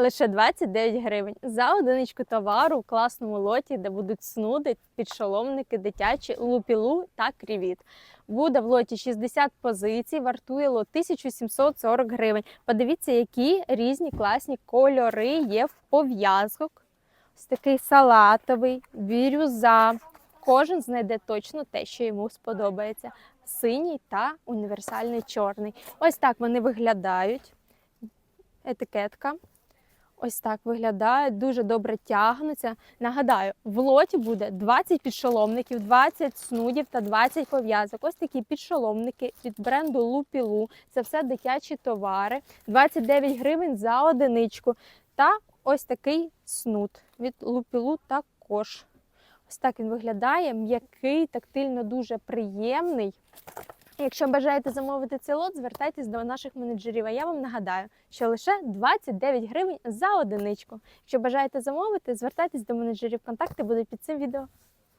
Лише 29 гривень за одиничку товару в класному лоті, де будуть снуди, підшоломники, дитячі, лупілу та крівіт. Буде в лоті 60 позицій, вартує лот 1740 гривень. Подивіться, які різні класні кольори є в пов'язок. Ось такий салатовий, бірюза. Кожен знайде точно те, що йому сподобається. Синій та універсальний чорний. Ось так вони виглядають. Етикетка. Ось так виглядає, дуже добре тягнуться. Нагадаю, в лоті буде 20 підшоломників, 20 снудів та 20 пов'язок. Ось такі підшоломники від бренду Лупілу. Це все дитячі товари. 29 гривень за одиничку. Та ось такий снуд від Лупілу також. Ось так він виглядає. М'який, тактильно дуже приємний. Якщо бажаєте замовити цей лот, звертайтесь до наших менеджерів. А я вам нагадаю, що лише 29 гривень за одиничку. Якщо бажаєте замовити, звертайтесь до менеджерів. Контакти будуть під цим відео.